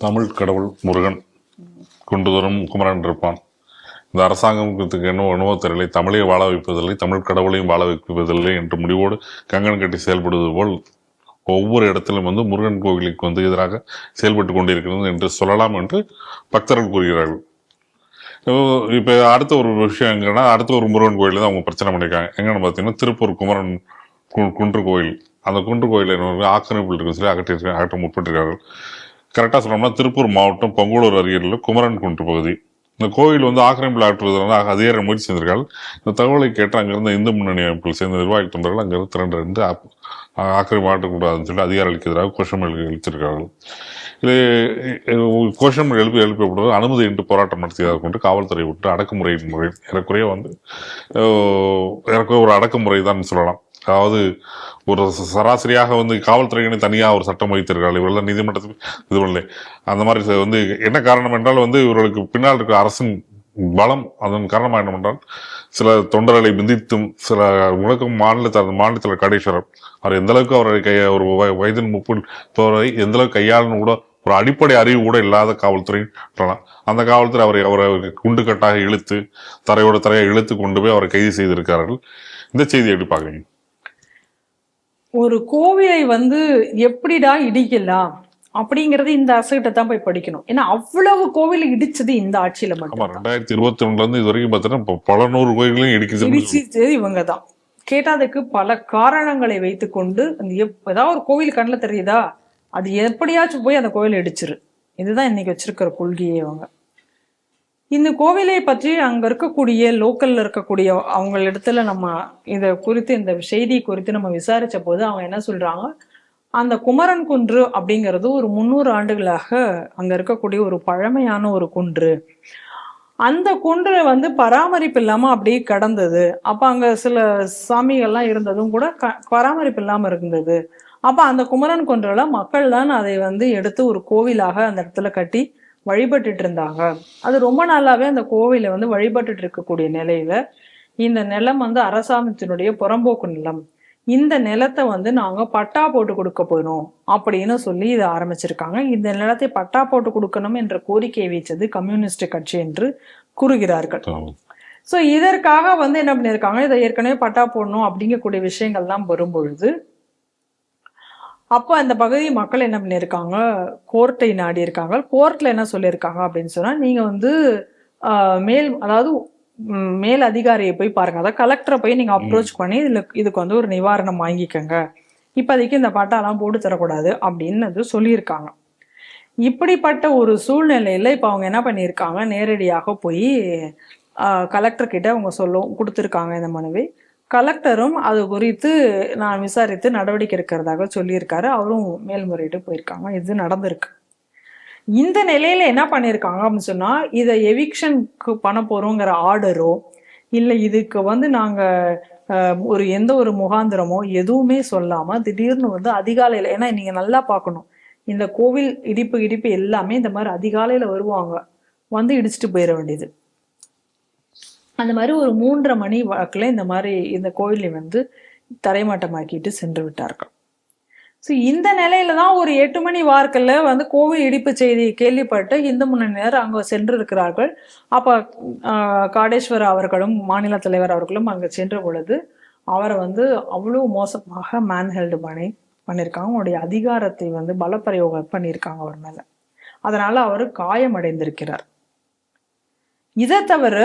தமிழ் கடவுள் முருகன் குண்டுதோறும் குமரன் இருப்பான் இந்த அரசாங்கத்துக்கு என்ன உணவு தெரியலை. தமிழை வாழ வைப்பதில்லை தமிழ் கடவுளையும் வாழ வைப்பதில்லை என்று முடிவோடு கங்கன் கட்டி செயல்படுவது போல் ஒவ்வொரு இடத்திலும் வந்து முருகன் கோவிலுக்கு வந்து எதிராக செயல்பட்டு கொண்டிருக்கிறது என்று சொல்லலாம் என்று பக்தர்கள் கூறுகிறார்கள். இப்போ அடுத்த ஒரு விஷயம் எங்கன்னா அடுத்த ஒரு முருகன் கோயில் தான் அவங்க பிரச்சனை பண்ணியிருக்காங்க எங்கன்னு பார்த்தீங்கன்னா திருப்பூர் குமரன் கு- குன்று கோயில் அந்த குன்று கோயில் என்ன ஆக்கிரமிப்பில் இருக்குன்னு சொல்லி அகற்றி அகற்ற முற்பட்டிருக்கார்கள் கரெக்டாக சொல்லணும்னா திருப்பூர் மாவட்டம் பொங்கலூர் அருகில் குமரன் குன்று பகுதி. இந்த கோயில் வந்து ஆக்கிரமிப்பில் ஆற்றுவதற்கு அதிகாரம் முயற்சி செய்திருக்காள் இந்த தகவலை கேட்டு அங்கிருந்த இந்து முன்னணி அமைப்பில் சேர்ந்த நிர்வாகி தொண்டர்கள் அங்கிருந்து திரண்டு இருந்து ஆப்- ஆக்கிரமிப்பு ஆட்டக்கூடாதுன்னு சொல்லி அதிகாரிகளுக்கு எதிராக கோஷம் எழுத்திருக்கிறார்கள் இது கோஷம் எழுப்பி எழுப்பப்படுவது அனுமதி என்று போராட்டம் நடத்தியதாக கொண்டு காவல்துறை விட்டு அடக்குமுறை முறை ஏறக்குறைய வந்து ஏறக்குறைய ஒரு அடக்குமுறை தான் சொல்லலாம். அதாவது ஒரு சராசரியாக வந்து காவல்துறையினை தனியாக ஒரு சட்டம் வைத்திருக்கிறார்கள். இவரெல்லாம் நீதிமன்றத்துக்கு இது பண்ணல. அந்த மாதிரி வந்து என்ன காரணம் என்றால் வந்து இவர்களுக்கு பின்னால் இருக்கிற அரசின் பலம் அதன் காரணமாக என்ன சில தொண்டர்களை மிதித்தும் சில உலகம் மாநில அந்த மாநிலத்தில் கடீஸ்வரர். அவர் எந்த அளவுக்கு அவரை கைய ஒரு வய- வயதின் முப்பில் போவரை எந்த அளவுக்கு கையாளணும் கூட ஒரு அடிப்படை அறிவு கூட இல்லாத காவல்துறை அந்த காவல்துறை அவரை அவரை குண்டு கட்டாக இழுத்து தரையோட தரையை இழுத்து கொண்டு போய் அவரை கைது செய்திருக்கிறார்கள். இந்த செய்தி எப்படி பார்க்குறீங்க? ஒரு கோவிலை வந்து எப்படிடா இடிக்கலாம் அப்படிங்கறது இந்த அரசுகிட்ட தான் போய் படிக்கணும். ஏன்னா அவ்வளவு கோவில் இடிச்சது இந்த ஆட்சியில மட்டும் ரெண்டாயிரத்தி இருபத்தி ஒண்ணுல இருந்து இது வரைக்கும் பார்த்தீங்கன்னா பல நூறு கோயில்களையும் இடிக்குது இடிச்சது இவங்க தான் கேட்டாதுக்கு பல காரணங்களை வைத்துக்கொண்டு அந்த ஏதாவது ஒரு கோவில் கண்ணில் தெரியுதா? அது எப்படியாச்சும் போய் அந்த கோவிலை இடிச்சிரு. இதுதான் இன்னைக்கு வச்சிருக்கிற கொள்கையே அவங்க இந்த கோவிலை பற்றி அங்க இருக்கக்கூடிய லோக்கல்ல இருக்கக்கூடிய அவங்க இடத்துல நம்ம இத குறித்து இந்த செய்தி குறித்து நம்ம விசாரிச்ச போது அவங்க என்ன சொல்றாங்க? அந்த குமரன் குன்று அப்படிங்கிறது ஒரு முந்நூறு ஆண்டுகளாக அங்க இருக்கக்கூடிய ஒரு பழமையான ஒரு குன்று. அந்த குன்று வந்து பராமரிப்பு இல்லாம அப்படியே கடந்தது. அப்ப அங்க சில சாமிகள்லாம் இருந்ததும் கூட க- பராமரிப்பு இல்லாம இருந்தது. அப்ப அந்த குமரன் குன்றுல மக்கள் தான் அதை வந்து எடுத்து ஒரு கோவிலாக அந்த இடத்துல கட்டி வழிபட்டுட்டு இருந்தாங்க அது ரொம்ப நாளாவே அந்த கோவிலை வந்து வழிபட்டுட்டு இருக்கக்கூடிய நிலையில இந்த நிலம் வந்து அரசாங்கத்தினுடைய புறம்போக்கு நிலம். இந்த நிலத்தை வந்து நாங்க பட்டா போட்டு கொடுக்க போறோம் அப்படின்னு சொல்லி இதை ஆரம்பிச்சிருக்காங்க. இந்த நிலத்தை பட்டா போட்டு கொடுக்கணும் என்ற கோரிக்கையை வைத்தது கம்யூனிஸ்ட் கட்சி என்று கூறுகிறார்கள். ஸோ இதற்காக வந்து என்ன பண்ணியிருக்காங்க? இதை ஏற்கனவே பட்டா போடணும் அப்படிங்கக்கூடிய விஷயங்கள்லாம் வரும்பொழுது அப்போ அந்த பகுதி மக்கள் என்ன பண்ணியிருக்காங்க? கோர்ட்டை நாடி இருக்காங்க. கோர்ட்ல என்ன சொல்லியிருக்காங்க அப்படின்னு சொன்னா நீங்க வந்து மேல் அதாவது மேல் அதிகாரியை போய் பாருங்க. அதாவது கலெக்டரை போய் நீங்க அப்ரோச் பண்ணி இதுல இதுக்கு வந்து ஒரு நிவாரணம் வாங்கிக்கோங்க. இப்போதைக்கு இந்த பட்டாலாம் போட்டு தரக்கூடாது அப்படின்னு அது சொல்லியிருக்காங்க. இப்படிப்பட்ட ஒரு சூழ்நிலையில இப்போ அவங்க என்ன பண்ணியிருக்காங்க? நேரடியாக போய் கலெக்டர் கிட்ட அவங்க சொல்லும் கொடுத்துருக்காங்க இந்த மனுவை. கலெக்டரும் அது குறித்து நான் விசாரித்து நடவடிக்கை எடுக்கிறதாக சொல்லியிருக்காரு. அவரும் மேல்முறையீடு போயிருக்காங்க. இது நடந்திருக்கு. இந்த நிலையில என்ன பண்ணியிருக்காங்க அப்படின்னு சொன்னா இதை எவிக்ஷனுக்கு பண்ண போறோங்கிற ஆர்டரோ இல்லை இதுக்கு வந்து நாங்கள் ஒரு எந்த ஒரு முகாந்திரமோ எதுவுமே சொல்லாமல் திடீர்னு வந்து அதிகாலையில் ஏன்னா நீங்கள் நல்லா பார்க்கணும். இந்த கோவில் இடிப்பு இடிப்பு எல்லாமே இந்த மாதிரி அதிகாலையில் வருவாங்க. வந்து இடிச்சிட்டு போயிட வேண்டியது. அந்த மாதிரி ஒரு மூன்றரை மணி வாக்கில் இந்த மாதிரி இந்த கோயிலை வந்து தரைமாட்டமாக்கிட்டு சென்று விட்டார்கள். ஸோ இந்த நிலையில தான் ஒரு எட்டு மணி வார்க்கல்ல வந்து கோவில் இடிப்பு செய்தி கேள்விப்பட்டு இந்து முன்னணியினர் அங்கே சென்று இருக்கிறார்கள் அப்ப காடேஸ்வர் அவர்களும் மாநில தலைவர் அவர்களும் அங்கே சென்ற பொழுது அவரை வந்து அவ்வளோ மோசமாக மேன்ஹெல்டு பண்ணி பண்ணியிருக்காங்க. அவருடைய அதிகாரத்தை வந்து பலப்பிரயோகம் பண்ணியிருக்காங்க அவர் மேலே. அதனால அவர் காயமடைந்திருக்கிறார். இதை தவிர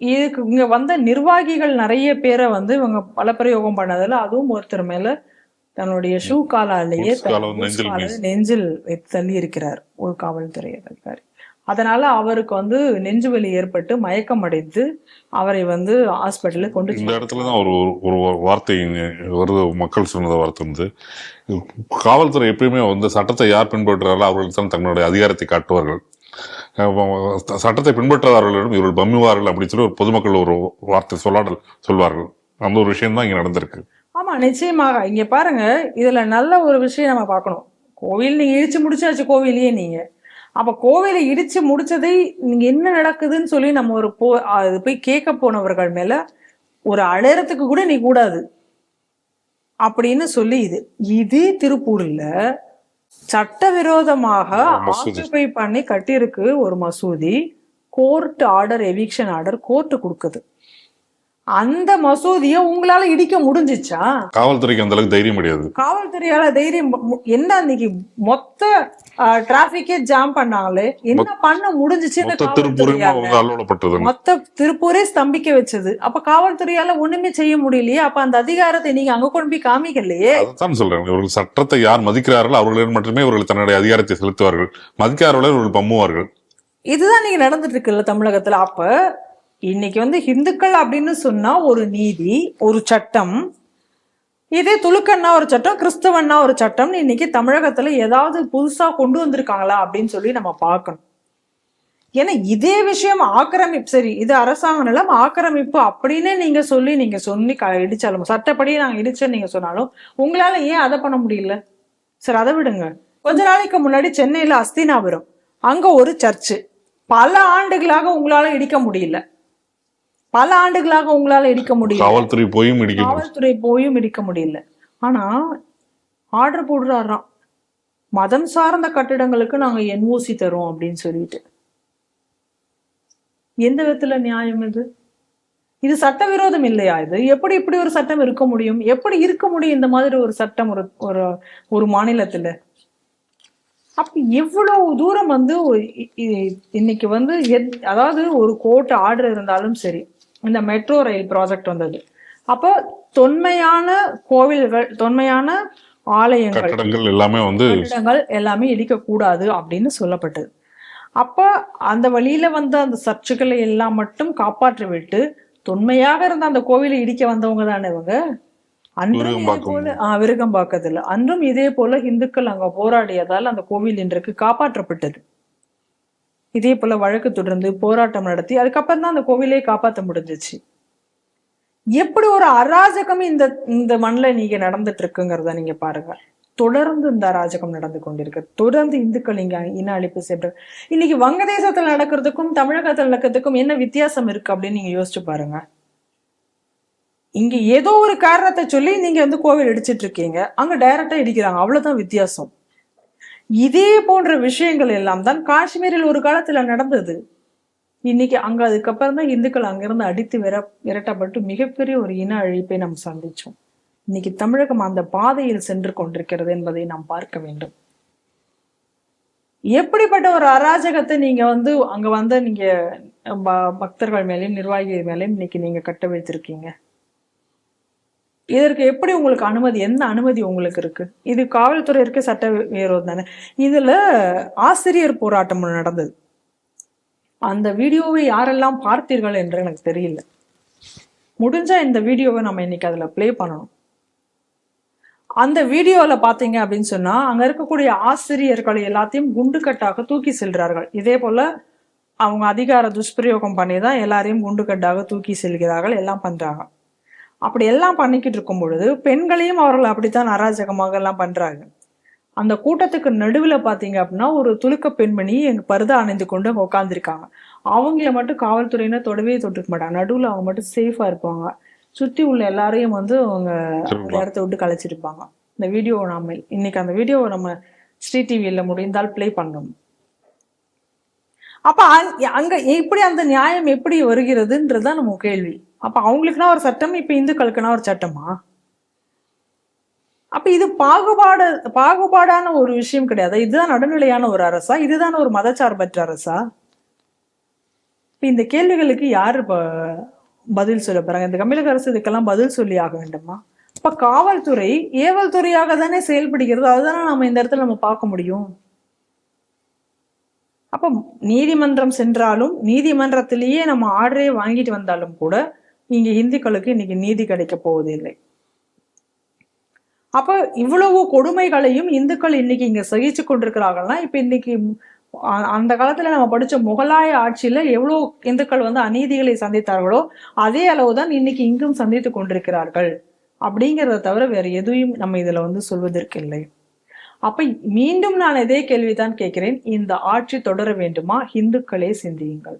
இதுக்கு இங்க வந்த நிர்வாகிகள் நிறைய பேரை வந்து இவங்க பலப்பிரயோகம் பண்ணதுல அதுவும் ஒருத்தர் மேல தன்னுடைய ஷூ காலாலேயே நெஞ்சில் தள்ளி இருக்கிறார் ஒரு காவல்துறை அதிகாரி. அதனால அவருக்கு வந்து நெஞ்சு வலி ஏற்பட்டு மயக்கம் அடைந்து அவரை வந்து ஹாஸ்பிட்டலுக்கு கொண்டு இந்த இடத்துல தான் ஒரு ஒரு வார்த்தை வருது. மக்கள் சொன்னத வார்த்தை வந்து காவல்துறை எப்பயுமே வந்து சட்டத்தை யார் பின்பற்றுறாரோ அவர்களுக்கு தான் தங்களுடைய அதிகாரத்தை காட்டுவார்கள். சட்டத்தை பின்பற்றாதவர்களிடம் இவர்கள் பம்மிவார்கள் அப்படின்னு சொல்லி ஒரு பொதுமக்கள் ஒரு வார்த்தை சொல்லாடல் சொல்வார்கள். அந்த ஒரு விஷயம் தான் இங்க நடந்திருக்கு. ஆமா நிச்சயமாக. இங்க பாருங்க இதுல நல்ல ஒரு விஷயம் நம்ம பார்க்கணும். கோவில் நீங்க இடிச்சு முடிச்சாச்சு கோவிலையே நீங்க. அப்ப கோவிலை இடிச்சு முடிச்சதை நீங்க என்ன நடக்குதுன்னு சொல்லி நம்ம ஒரு போ அது போய் கேட்க போனவர்கள் மேல ஒரு அழறதுக்கு கூட நீ கூடாது. அப்படின்னு சொல்லி இது. இதே திருப்பூர்ல சட்டவிரோதமாக. ஆக்குபை பண்ணி கட்டியிருக்கு ஒரு மசூதி court order eviction order court கொடுக்குது அந்த மசூதியை உங்களால இடிக்க முடிஞ்சிச்சா? காவல்துறைக்கு அந்த அளவுக்கு தைரியம் கிடையாது. காவல்துறையால தைரியம் என்ன அன்னைக்கு மொத்த டிராபிக்கே ஜாம் பண்ணாங்களே? என்ன பண்ண முடிஞ்சிச்சு மொத்த திருப்பூரே ஸ்தம்பிக்க வச்சது. அப்ப காவல்துறையால ஒண்ணுமே செய்ய முடியலையே? அப்ப அந்த அதிகாரத்தை நீங்க அங்க கொண்டு போய் காமிக்கலையே? அதைத்தான் சொல்றேன். இவர்கள் சட்டத்தை யார் மதிக்கிறார்களோ அவர்களிடம் மட்டுமே இவர்கள் தன்னுடைய அதிகாரத்தை செலுத்துவார்கள். மதிக்காதவர்களை இவர்கள் பம்முவார்கள். இதுதான் நீங்க நடந்துட்டு இருக்குல்ல தமிழகத்துல அப்ப? இன்னைக்கு வந்து இந்துக்கள் அப்படின்னு சொன்னா ஒரு நீதி ஒரு சட்டம். இதே துலுக்கண்ணா ஒரு சட்டம் கிறிஸ்தவன்னா ஒரு சட்டம் இன்னைக்கு தமிழகத்துல ஏதாவது புதுசா கொண்டு வந்திருக்காங்களா அப்படின்னு சொல்லி நம்ம பார்க்கணும். ஏன்னா இதே விஷயம் ஆக்கிரமிப்பு சரி இது அரசாங்க நிலம் ஆக்கிரமிப்பு அப்படின்னு நீங்க சொல்லி நீங்க சொல்லி க- இடிச்சாலும் சட்டப்படி நாங்க இடிச்சோன்னு நீங்க சொன்னாலும் உங்களால ஏன் அதை பண்ண முடியல? சரி அதை விடுங்க. கொஞ்ச நாளைக்கு முன்னாடி சென்னையில அஸ்தினாபுரம். அங்க ஒரு சர்ச்சு. பல ஆண்டுகளாக உங்களால இடிக்க முடியல. பல ஆண்டுகளாக உங்களால இடிக்க முடியல. காவல்துறை போயும் இடிக்க. காவல்துறை போயும் இடிக்க முடியல. ஆனா ஆர்டர் போடுறாராம் மதம் சார்ந்த கட்டிடங்களுக்கு நாங்க என்ஓசி தரோம் அப்படின்னு சொல்லிட்டு. எந்த விதத்துல நியாயம் இது? இது சட்டவிரோதம் இல்லையா இது? எப்படி இப்படி ஒரு சட்டம் இருக்க முடியும்? எப்படி இருக்க முடியும் இந்த மாதிரி ஒரு சட்டம் ஒரு ஒரு ஒரு மாநிலத்துல? அப்ப எவ்வளவு தூரம் வந்து இன்னைக்கு வந்து எத்- அதாவது ஒரு கோர்ட் ஆர்டர் இருந்தாலும் சரி இந்த மெட்ரோ ரயில் ப்ராஜெக்ட் வந்தது. அப்போ தொன்மையான கோவில்கள் தொன்மையான ஆலயங்கள் கட்டடங்கள் எல்லாமே வந்து கட்டிடங்கள் எல்லாமே இடிக்கக்கூடாது அப்படின்னு சொல்லப்பட்டது. அப்ப அந்த வழியில வந்த அந்த சர்ச்சுகளை எல்லாம் மட்டும் காப்பாற்றி விட்டு தொன்மையாக இருந்த அந்த கோவிலை இடிக்க வந்தவங்க தானே இவங்க? அன்றும் இதே. போல விருகம்பாக்கத்துல. அன்றும் இதே போல இந்துக்கள் அங்க போராடியதால் அந்த கோவில் இன்றைக்கு காப்பாற்றப்பட்டது. இதே போல வழக்கு தொடர்ந்து போராட்டம் நடத்தி அதுக்கப்புறம் தான் அந்த கோவிலே காப்பாற்ற முடிஞ்சிச்சு. எப்படி ஒரு அராஜகம் இந்த இந்த மண்ணில் நீங்க நடந்துட்டு இருக்குங்கிறத நீங்க பாருங்க. தொடர்ந்து இந்த அராஜகம் நடந்து கொண்டிருக்கு. தொடர்ந்து இந்துக்கள் இங்க இன அழிப்பு செய்ய இன்னைக்கு வங்கதேசத்துல நடக்கிறதுக்கும் தமிழகத்துல நடக்கிறதுக்கும் என்ன வித்தியாசம் இருக்கு அப்படின்னு நீங்க யோசிச்சு பாருங்க. இங்க ஏதோ ஒரு காரணத்தை சொல்லி நீங்க வந்து கோவில் இடிச்சிட்டு இருக்கீங்க. அங்க டைரக்டா இடிக்கிறாங்க. அவ்வளவுதான் வித்தியாசம். இதே போன்ற விஷயங்கள் எல்லாம் தான் காஷ்மீரில் ஒரு காலத்துல நடந்தது. இன்னைக்கு அங்க அதுக்கப்புறம் தான் இந்துக்கள் அங்கிருந்து அடித்து விர விரட்டப்பட்டு மிகப்பெரிய ஒரு இன அழிப்பை நாம் சந்திச்சோம். இன்னைக்கு தமிழகம் அந்த பாதையில் சென்று கொண்டிருக்கிறது என்பதை நாம் பார்க்க வேண்டும். எப்படிப்பட்ட ஒரு அராஜகத்தை நீங்க வந்து அங்க வந்த நீங்க ப- பக்தர்கள் மேலேயும் நிர்வாகிகள் மேலேயும் இன்னைக்கு நீங்க கட்ட வைத்திருக்கீங்க இதற்கு எப்படி உங்களுக்கு அனுமதி எந்த அனுமதி உங்களுக்கு இருக்கு? இது காவல்துறை இருக்க சட்ட விரோதம் தானே. இதுல ஆசிரியர் போராட்டம் நடந்தது. அந்த வீடியோவை யாரெல்லாம் பார்த்தீர்கள் என்று எனக்கு தெரியல. முடிஞ்சா இந்த வீடியோவை நம்ம இன்னைக்கு அதுல ப்ளே பண்ணணும். அந்த வீடியோவில் பார்த்தீங்க அப்படின்னு சொன்னால் அங்கே இருக்கக்கூடிய ஆசிரியர்களை எல்லாத்தையும் குண்டுக்கட்டாக தூக்கி செல்கிறார்கள் இதே போல் அவங்க அதிகார துஷ்பிரயோகம் பண்ணி தான் எல்லாரையும் குண்டுக்கட்டாக தூக்கி செல்கிறார்கள் எல்லாம் பண்ணுறாங்க அப்படி எல்லாம் பண்ணிக்கிட்டு இருக்கும் பொழுது பெண்களையும் அவர்கள் அப்படித்தான் அராஜகமாக எல்லாம் பண்றாங்க. அந்த கூட்டத்துக்கு நடுவுல பாத்தீங்க அப்படின்னா ஒரு துலுக்க பெண்மணி எங்க பருதா அணிந்து கொண்டு அங்க உட்காந்துருக்காங்க அவங்கள மட்டும் காவல்துறையினர் தொடவே தொட்டுக்க மாட்டாங்க. நடுவுல அவங்க மட்டும் சேஃபா இருப்பாங்க. சுத்தி உள்ள எல்லாரையும் வந்து அவங்க இடத்த விட்டு கலைச்சிருப்பாங்க. இந்த வீடியோ நாம இன்னைக்கு அந்த வீடியோவை நம்ம ஸ்ரீ டிவியில முடிந்தால் ப்ளே பண்ணணும். அப்ப அங்க- அங்க எப்படி அந்த நியாயம் எப்படி வருகிறதுன்றதுதான் நம்ம கேள்வி. அப்போ அவங்களுக்குனா ஒரு சட்டம் இப்போ இந்துக்களுக்குனா ஒரு சட்டமா? அப்போ இது பாகுபாடு பாகுபாடான ஒரு விஷயம் கிடையாது. இதுதான் நடுநிலையான ஒரு அரசா? இதுதான் ஒரு மதச்சார்பற்ற அரசா? இப்போ இந்த கேள்விகளுக்கு யார் ப- பதில் சொல்ல போறாங்க? இந்த தமிழக அரசு இதுக்கெல்லாம் பதில் சொல்லி ஆக வேண்டுமா? இப்போ காவல்துறை ஏவல் துறையாக தானே செயல்படுகிறது. அதுதானே நம்ம இந்த இடத்துல நம்ம பார்க்க முடியும். அப்போ நீதிமன்றம் சென்றாலும் நீதிமன்றத்திலேயே நம்ம ஆர்டரே வாங்கிட்டு வந்தாலும் கூட இங்க இந்துக்களுக்கு இன்னைக்கு நீதி கிடைக்க போவதில்லை. அப்ப இவ்வளவு கொடுமைகளையும் இந்துக்கள் இன்னைக்கு இங்க சகிச்சு கொண்டிருக்கிறார்கள்னா இப்ப இன்னைக்கு அ- அந்த காலத்துல நம்ம படிச்ச முகலாய ஆட்சியில எவ்வளவு இந்துக்கள் வந்து அநீதிகளை சந்தித்தார்களோ அதே அளவுதான் இன்னைக்கு இங்கும் சந்தித்து கொண்டிருக்கிறார்கள். அப்படிங்கறத தவிர வேற எதுவும் நம்ம இதுல வந்து சொல்வதற்கு இல்லை அப்ப மீண்டும் நான் இதே கேள்விதான் கேட்கிறேன். இந்த ஆட்சி தொடர வேண்டுமா? இந்துக்களே சிந்தியுங்கள்.